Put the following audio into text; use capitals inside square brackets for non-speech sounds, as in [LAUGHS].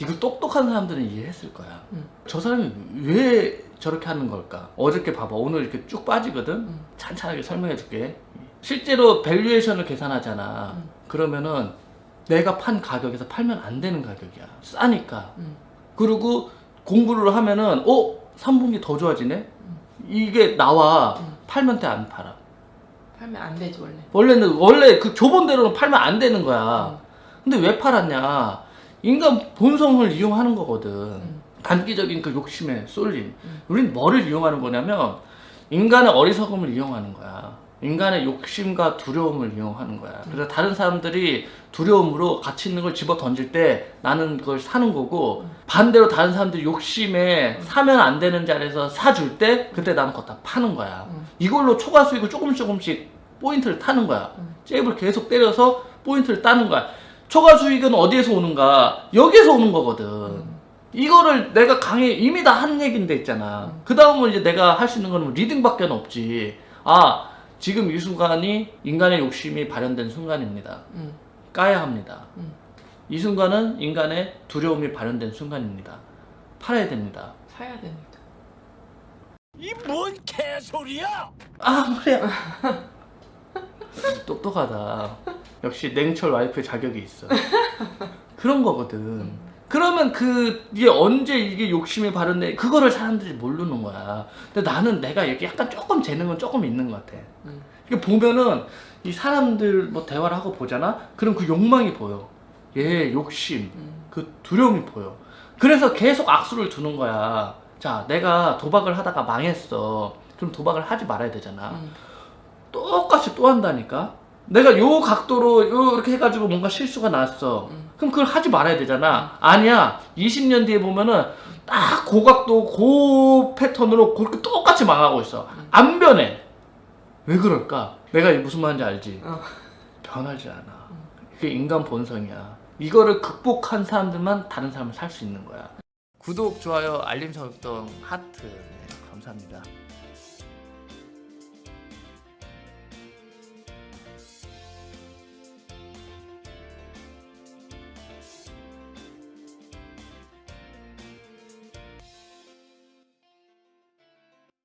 이거 똑똑한 사람들은 이해했을 거야. 음. 저 사람이 왜 저렇게 하는 걸까? 어저께 봐봐. 오늘 이렇게 쭉 빠지거든? 음. 찬찬하게 설명해 줄게. 실제로 밸류에이션을 계산하잖아. 음. 그러면은 내가 판 가격에서 팔면 안 되는 가격이야. 싸니까. 음. 그리고 공부를 하면은, 어? 3분기 더 좋아지네? 이게 나와. 음. 팔면 돼, 안 팔아. 팔면 안 되지 원래. 원래는, 원래 그 좁은 대로는 팔면 안 되는 거야. 음. 근데 왜 팔았냐? 인간 본성을 이용하는 거거든. 음. 단기적인 그 욕심에 쏠림. 음. 우린 뭐를 이용하는 거냐면 인간의 어리석음을 이용하는 거야. 인간의 욕심과 두려움을 이용하는 거야. 그래서 다른 사람들이 두려움으로 가치 있는 걸 집어 던질 때 나는 그걸 사는 거고 반대로 다른 사람들이 욕심에 사면 안 되는 자리에서 사줄 때 그때 나는 그거 다 파는 거야. 음. 이걸로 초과 수익을 조금씩 조금씩 포인트를 타는 거야. 음. 잽을 계속 때려서 포인트를 따는 거야. 초과 수익은 어디에서 오는가? 여기에서 오는 거거든. 음. 이거를 내가 강의 이미 다 한 얘긴데 있잖아. 음. 그 다음은 이제 내가 할 수 있는 거는 리딩밖에 없지. 아, 지금 이 순간이 인간의 욕심이 발현된 순간입니다. 음. 까야 합니다. 음. 이 순간은 인간의 두려움이 발현된 순간입니다. 팔아야 됩니다. 사야 됩니다. 이 뭔 개소리야! 아, 그래. [LAUGHS] 똑똑하다. 역시 냉철 와이프의 자격이 있어. [LAUGHS] 그런 거거든. 그러면 그 이게 언제 이게 욕심이 발현돼? 그거를 사람들이 모르는 거야. 근데 나는 내가 이렇게 약간 조금 재능은 조금 있는 것 같아. 음. 이게 보면은 이 사람들 뭐 대화를 하고 보잖아. 그럼 그 욕망이 보여. 얘 욕심, 음. 그 두려움이 보여. 그래서 계속 악수를 두는 거야. 자, 내가 도박을 하다가 망했어. 그럼 도박을 하지 말아야 되잖아. 음. 똑같이 또 한다니까. 내가 요 각도로 요 이렇게 해가지고 뭔가 실수가 났어. 음. 그럼 그걸 하지 말아야 되잖아. 아니야. 20년 뒤에 보면은 딱 고각도 고 패턴으로 그렇게 똑같이 망하고 있어. 안 변해. 왜 그럴까? 내가 무슨 말인지 알지? 어. 변하지 않아. 그게 인간 본성이야. 이거를 극복한 사람들만 다른 사람을 살 수 있는 거야. 구독, 좋아요, 알림 설정, 하트. 네, 감사합니다.